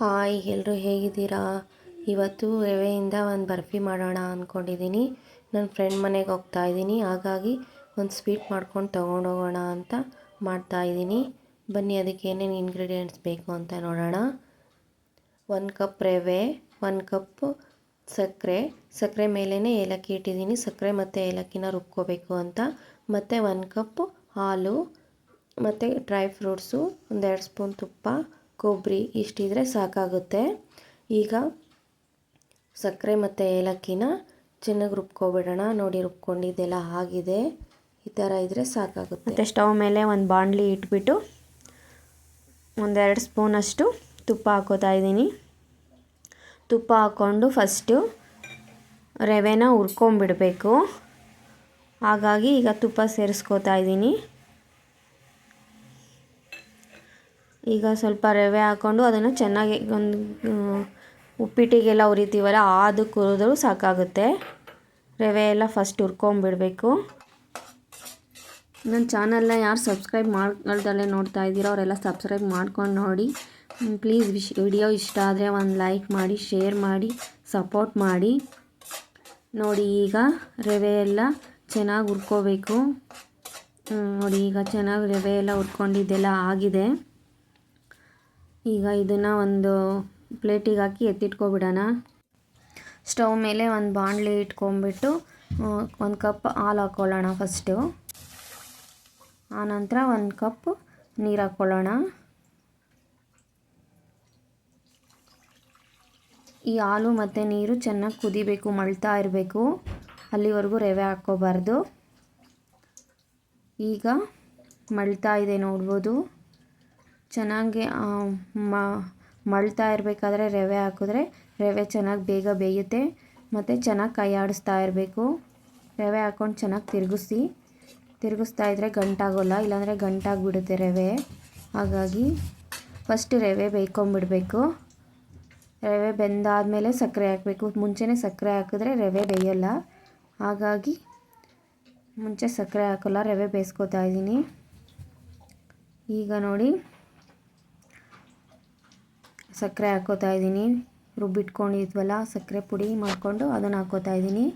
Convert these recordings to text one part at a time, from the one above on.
Hi ಎಲ್ಲರೂ ಹೇಗಿದ್ದೀರಾ? ಇವತ್ತು ರವೆಯಿಂದ ಒಂದು ಬರ್ಫಿ ಮಾಡೋಣ ಅಂದ್ಕೊಂಡಿದ್ದೀನಿ ನನ್ನ ಫ್ರೆಂಡ್ ಮನೆಗೆ ಹೋಗ್ತಾ ಇದ್ದೀನಿ ಹಾಗಾಗಿ ಒಂದು ಸ್ವೀಟ್ ಮಾಡ್ಕೊಂಡು ತೊಗೊಂಡೋಗೋಣ ಅಂತ ಮಾಡ್ತಾ ಇದ್ದೀನಿ ಬನ್ನಿ, ಅದಕ್ಕೆ ಏನೇನು ಇಂಗ್ರೀಡಿಯೆಂಟ್ಸ್ ಬೇಕು ಅಂತ ನೋಡೋಣ. ಒಂದು ಕಪ್ ರವೆ, ಒಂದು ಕಪ್ ಸಕ್ಕರೆ ಸಕ್ಕರೆ ಮೇಲೇ ಏಲಕ್ಕಿ ಇಟ್ಟಿದ್ದೀನಿ ಸಕ್ಕರೆ ಮತ್ತು ಏಲಕ್ಕಿನ ರುಬ್ಕೋಬೇಕು ಅಂತ. ಮತ್ತು ಒಂದು ಕಪ್ ಹಾಲು, ಮತ್ತು ಡ್ರೈ ಫ್ರೂಟ್ಸು ಒಂದೆರಡು ಸ್ಪೂನ್ ತುಪ್ಪ ಕೊಬ್ಬರಿ ಇಷ್ಟಿದ್ರೆ ಸಾಕಾಗುತ್ತೆ. ಈಗ ಸಕ್ಕರೆ ಮತ್ತು ಏಲಕ್ಕಿನ ಚೆನ್ನಾಗಿ ರುಬ್ಕೊಬಿಡೋಣ. ನೋಡಿ, ರುಬ್ಕೊಂಡಿದ್ದೆಲ್ಲ ಆಗಿದೆ. ಈ ಥರ ಇದ್ದರೆ ಸಾಕಾಗುತ್ತೆ. ಮತ್ತು ಸ್ಟವ್ ಮೇಲೆ ಒಂದು ಬಾಣಲಿ ಇಟ್ಬಿಟ್ಟು ಒಂದೆರಡು ಸ್ಪೂನಷ್ಟು ತುಪ್ಪ ಹಾಕೋತಾ ಇದ್ದೀನಿ. ತುಪ್ಪ ಹಾಕ್ಕೊಂಡು ಫಸ್ಟು ರವೆನ ಹುರ್ಕೊಂಬಿಡಬೇಕು. ಹಾಗಾಗಿ ಈಗ ತುಪ್ಪ ಸೇರಿಸ್ಕೋತಾ ಇದ್ದೀನಿ. ಈಗ ಸ್ವಲ್ಪ ರವೆ ಹಾಕ್ಕೊಂಡು ಅದನ್ನು ಚೆನ್ನಾಗಿ ಒಂದು ಉಪ್ಪಿಟ್ಟಿಗೆಲ್ಲ ಉರಿತೀವಲ್ಲ ಅದು ಕುರಿದ್ರು ಸಾಕಾಗುತ್ತೆ. ರವೆ ಎಲ್ಲ ಫಸ್ಟ್ ಹುರ್ಕೊಂಬಿಡಬೇಕು. ನನ್ನ ಚಾನಲ್ನ ಯಾರು ಸಬ್ಸ್ಕ್ರೈಬ್ ಮಾಡ್ಕೊಳ್ದಲ್ಲೇ ನೋಡ್ತಾ ಇದ್ದೀರೋ ಅವರೆಲ್ಲ ಸಬ್ಸ್ಕ್ರೈಬ್ ಮಾಡ್ಕೊಂಡು ನೋಡಿ. ಪ್ಲೀಸ್ ವಿಶ್ ವಿಡಿಯೋ ಇಷ್ಟ ಆದರೆ ಒಂದು ಲೈಕ್ ಮಾಡಿ ಶೇರ್ ಮಾಡಿ ಸಪೋರ್ಟ್ ಮಾಡಿ. ನೋಡಿ ಈಗ ರವೆ ಎಲ್ಲ ಚೆನ್ನಾಗಿ ಹುರ್ಕೋಬೇಕು. ನೋಡಿ ಈಗ ಚೆನ್ನಾಗಿ ರವೆ ಎಲ್ಲ ಹುರ್ಕೊಂಡಿದ್ದೆಲ್ಲ ಆಗಿದೆ. ಈಗ ಇದನ್ನು ಒಂದು ಪ್ಲೇಟಿಗೆ ಹಾಕಿ ಎತ್ತಿಟ್ಕೊಬಿಡೋಣ. ಸ್ಟವ್ ಮೇಲೆ ಒಂದು ಬಾಣಲಿ ಇಟ್ಕೊಂಬಿಟ್ಟು ಒಂದು ಕಪ್ ಹಾಲು ಹಾಕ್ಕೊಳ್ಳೋಣ ಫಸ್ಟು. ಆನಂತರ ಒಂದು ಕಪ್ ನೀರು ಹಾಕ್ಕೊಳ್ಳೋಣ ಈ ಹಾಲು ಮತ್ತು ನೀರು ಚೆನ್ನಾಗಿ ಕುದಿಬೇಕು, ಮಳ್ತಾ ಇರಬೇಕು. ಅಲ್ಲಿವರೆಗೂ ರವೆ ಹಾಕ್ಕೋಬಾರ್ದು. ಈಗ ಮಳ್ತಾ ಇದೆ ನೋಡ್ಬೋದು. ಚೆನ್ನಾಗಿ ಮಳ್ತಾ ಇರಬೇಕಾದ್ರೆ ರವೆ ಹಾಕಿದ್ರೆ ರವೆ ಚೆನ್ನಾಗಿ ಬೇಗ ಬೇಯುತ್ತೆ. ಮತ್ತು ಚೆನ್ನಾಗಿ ಕೈ ಆಡಿಸ್ತಾ ಇರಬೇಕು. ರವೆ ಹಾಕ್ಕೊಂಡು ಚೆನ್ನಾಗಿ ತಿರುಗಿಸಿ, ತಿರುಗಿಸ್ತಾ ಇದ್ದರೆ ಗಂಟಾಗೋಲ್ಲ, ಇಲ್ಲಾಂದರೆ ಗಂಟಾಗಿಬಿಡುತ್ತೆ ರವೆ. ಹಾಗಾಗಿ ಫಸ್ಟ್ ರವೆ ಬೇಯ್ಕೊಂಬಿಡಬೇಕು. ರವೆ ಬೆಂದಾದಮೇಲೆ ಸಕ್ಕರೆ ಹಾಕಬೇಕು. ಮುಂಚೆನೇ ಸಕ್ಕರೆ ಹಾಕಿದ್ರೆ ರವೆ ಬೇಯಲ್ಲ. ಹಾಗಾಗಿ ಮುಂಚೆ ಸಕ್ಕರೆ ಹಾಕೋಲ್ಲ, ರವೆ ಬೇಯಿಸ್ಕೊತಾ ಇದ್ದೀನಿ. ಈಗ ನೋಡಿ. ಸಕ್ಕರೆ ಹಾಕೋತಾ ಇದ್ದೀನಿ. ರುಬ್ಬಿಟ್ಕೊಂಡಿದ್ವಲ್ಲ, ಸಕ್ಕರೆ ಪುಡಿ ಮಾಡಿಕೊಂಡು ಅದನ್ನು ಹಾಕೋತಾ ಇದ್ದೀನಿ.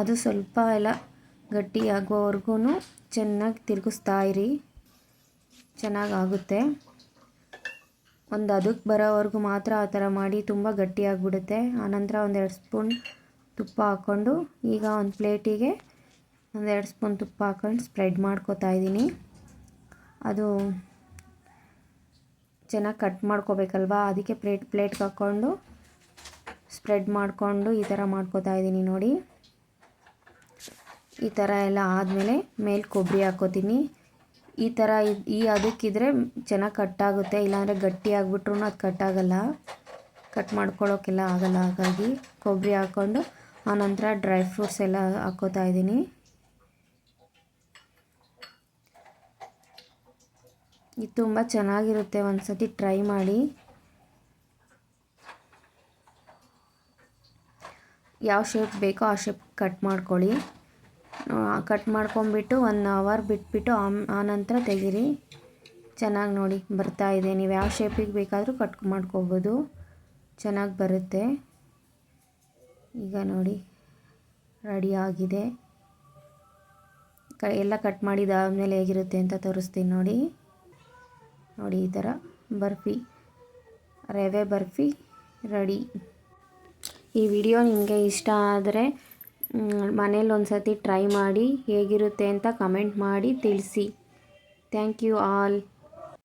ಅದು ಸ್ವಲ್ಪ ಎಲ್ಲ ಗಟ್ಟಿಯಾಗೋವರೆಗೂ ಚೆನ್ನಾಗಿ ತಿರುಗಿಸ್ತಾ ಇರಿ. ಚೆನ್ನಾಗಾಗುತ್ತೆ. ಒಂದು ಅದಕ್ಕೆ ಬರೋವರೆಗೂ ಮಾತ್ರ ಆ ಥರ ಮಾಡಿ ತುಂಬ ಗಟ್ಟಿಯಾಗಿಬಿಡುತ್ತೆ. ಆನಂತರ ಒಂದೆರಡು ಸ್ಪೂನ್ ತುಪ್ಪ ಹಾಕ್ಕೊಂಡು ಈಗ ಒಂದು ಪ್ಲೇಟಿಗೆ ಒಂದೆರಡು ಸ್ಪೂನ್ ತುಪ್ಪ ಹಾಕ್ಕೊಂಡು ಸ್ಪ್ರೆಡ್ ಮಾಡ್ಕೋತಾ ಇದ್ದೀನಿ. ಅದು ಚೆನ್ನಾಗಿ ಕಟ್ ಮಾಡ್ಕೋಬೇಕಲ್ವಾ? ಅದಕ್ಕೆ ಪ್ಲೇಟ್, ಪ್ಲೇಟ್ಗೆ ಹಾಕ್ಕೊಂಡು ಸ್ಪ್ರೆಡ್ ಮಾಡಿಕೊಂಡು ಈ ಥರ ಮಾಡ್ಕೋತಾ ಇದ್ದೀನಿ ನೋಡಿ. ಈ ಥರ ಎಲ್ಲ ಆದಮೇಲೆ ಮೇಲೆ ಕೊಬ್ಬರಿ ಹಾಕೋತೀನಿ ಈ ಥರ ಈ ಅದಕ್ಕಿದ್ರೆ ಚೆನ್ನಾಗಿ ಕಟ್ಟಾಗುತ್ತೆ ಇಲ್ಲಾಂದರೆ ಗಟ್ಟಿ ಆಗಿಬಿಟ್ರು ಅದು ಕಟ್ಟಾಗಲ್ಲ ಕಟ್ ಮಾಡ್ಕೊಳ್ಳೋಕ್ಕೆಲ್ಲ ಆಗಲ್ಲ. ಹಾಗಾಗಿ ಕೊಬ್ಬರಿ ಹಾಕ್ಕೊಂಡು ಆನಂತರ ಡ್ರೈ ಫ್ರೂಟ್ಸ್ ಎಲ್ಲ ಹಾಕೋತಾ ಇದ್ದೀನಿ. ಇದು ತುಂಬ ಚೆನ್ನಾಗಿರುತ್ತೆ ಒಂದು ಸತಿ ಟ್ರೈ ಮಾಡಿ. ಯಾವ ಶೇಪ್ ಬೇಕೋ ಆ ಶೇಪ್ ಕಟ್ ಮಾಡ್ಕೊಳ್ಳಿ. ಕಟ್ ಮಾಡ್ಕೊಂಬಿಟ್ಟು ಒನ್ ಅವರ್ ಬಿಟ್ಬಿಟ್ಟು ಆನಂತರ ತೆಗೀರಿ. ಚೆನ್ನಾಗಿ ನೋಡಿ ಬರ್ತಾ ಇದೆ. ನೀವು ಯಾವ ಶೇಪಿಗೆ ಬೇಕಾದರೂ ಕಟ್ ಮಾಡ್ಕೋಬೋದು. ಚೆನ್ನಾಗಿ ಬರುತ್ತೆ. ಈಗ ನೋಡಿ ರೆಡಿ ಆಗಿದೆ. ಎಲ್ಲ ಕಟ್ ಮಾಡಿದಾದಮೇಲೆ ಹೇಗಿರುತ್ತೆ ಅಂತ ತೋರಿಸ್ತೀನಿ ನೋಡಿ. ನೋಡಿ ಈ ಥರ ಬರ್ಫಿ, ರವೆ ಬರ್ಫಿ ರೆಡಿ. ಈ ವಿಡಿಯೋ ನಿಮಗೆ ಇಷ್ಟ ಆದರೆ ಮನೇಲಿ ಒಂದು ಸತಿ ಟ್ರೈ ಮಾಡಿ ಹೇಗಿರುತ್ತೆ ಅಂತ ಕಮೆಂಟ್ ಮಾಡಿ ತಿಳಿಸಿ. Thank you all.